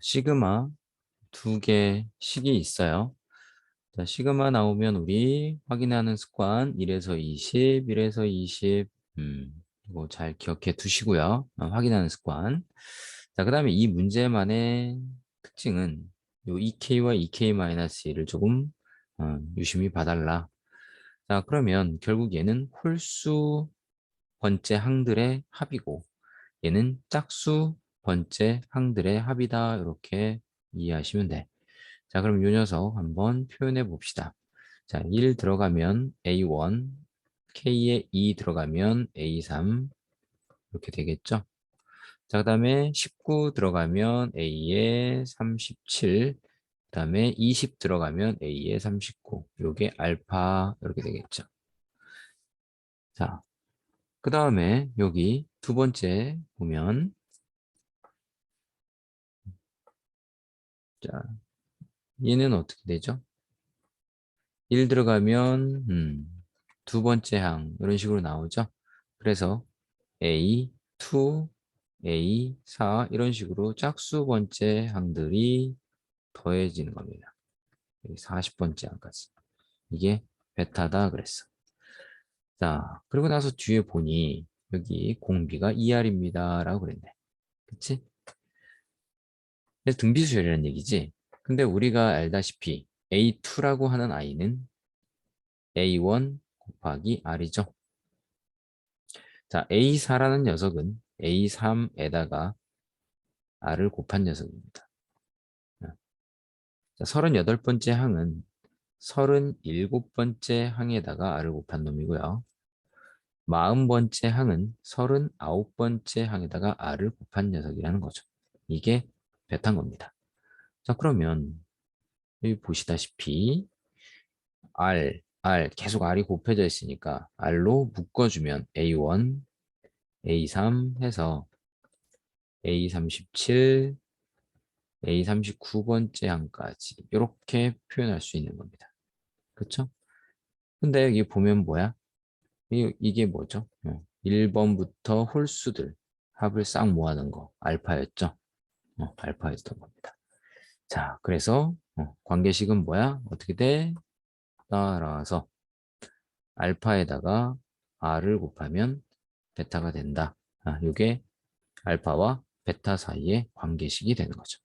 시그마 두 개 식이 있어요. 자, 시그마 나오면 우리 확인하는 습관 1에서 20, 1에서 20 음, 이거 잘 기억해 두시고요. 어, 확인하는 습관. 자, 그 다음에 이 문제만의 특징은 요 2k와 2k-1을 조금 어, 유심히 봐달라. 자, 그러면 결국 얘는 홀수 번째 항들의 합이고 얘는 짝수 번째 항들의 합이다. 이렇게 이해하시면 돼. 자, 그럼 이 녀석 한번 표현해 봅시다. 자, 1 들어가면 A1, K에 2 들어가면 A3 이렇게 되겠죠. 자, 그 다음에 19 들어가면 A에 37, 그 다음에 20 들어가면 A에 39. 요게 알파 이렇게 되겠죠. 자, 그 다음에 여기 두 번째 보면 자, 얘는 어떻게 되죠? 1 들어가면 음, 두 번째 항 이런 식으로 나오죠. 그래서 A, 2, A, 4 이런 식으로 짝수 번째 항들이 더해지는 겁니다. 40번째 항까지. 이게 베타다 그랬어. 자, 그리고 나서 뒤에 보니 여기 공비가 2R입니다 라고 그랬네. 그치? 그래서 등비수열이라는 얘기지. 근데 우리가 알다시피 A2라고 하는 아이는 A1 곱하기 R이죠. 자, A4라는 녀석은 A3에다가 R을 곱한 녀석입니다. 자, 38번째 항은 37번째 항에다가 R을 곱한 놈이고요. 40번째 항은 39번째 항에다가 R을 곱한 녀석이라는 거죠. 이게 베타인 겁니다. 자, 그러면 여기 보시다시피 R, R 계속 R이 곱해져 있으니까 R로 묶어주면 A1, A3 해서 A37, A39번째 항까지 이렇게 표현할 수 있는 겁니다. 그렇죠? 근데 여기 보면 뭐야? 이게 뭐죠? 1번부터 어, 홀수들 합을 싹 모아놓은 거 알파였죠? 어, 알파였던 겁니다. 자, 그래서 어, 관계식은 뭐야? 어떻게 돼? 따라서 알파에다가 r을 곱하면 베타가 된다. 아, 이게 알파와 베타 사이의 관계식이 되는 거죠.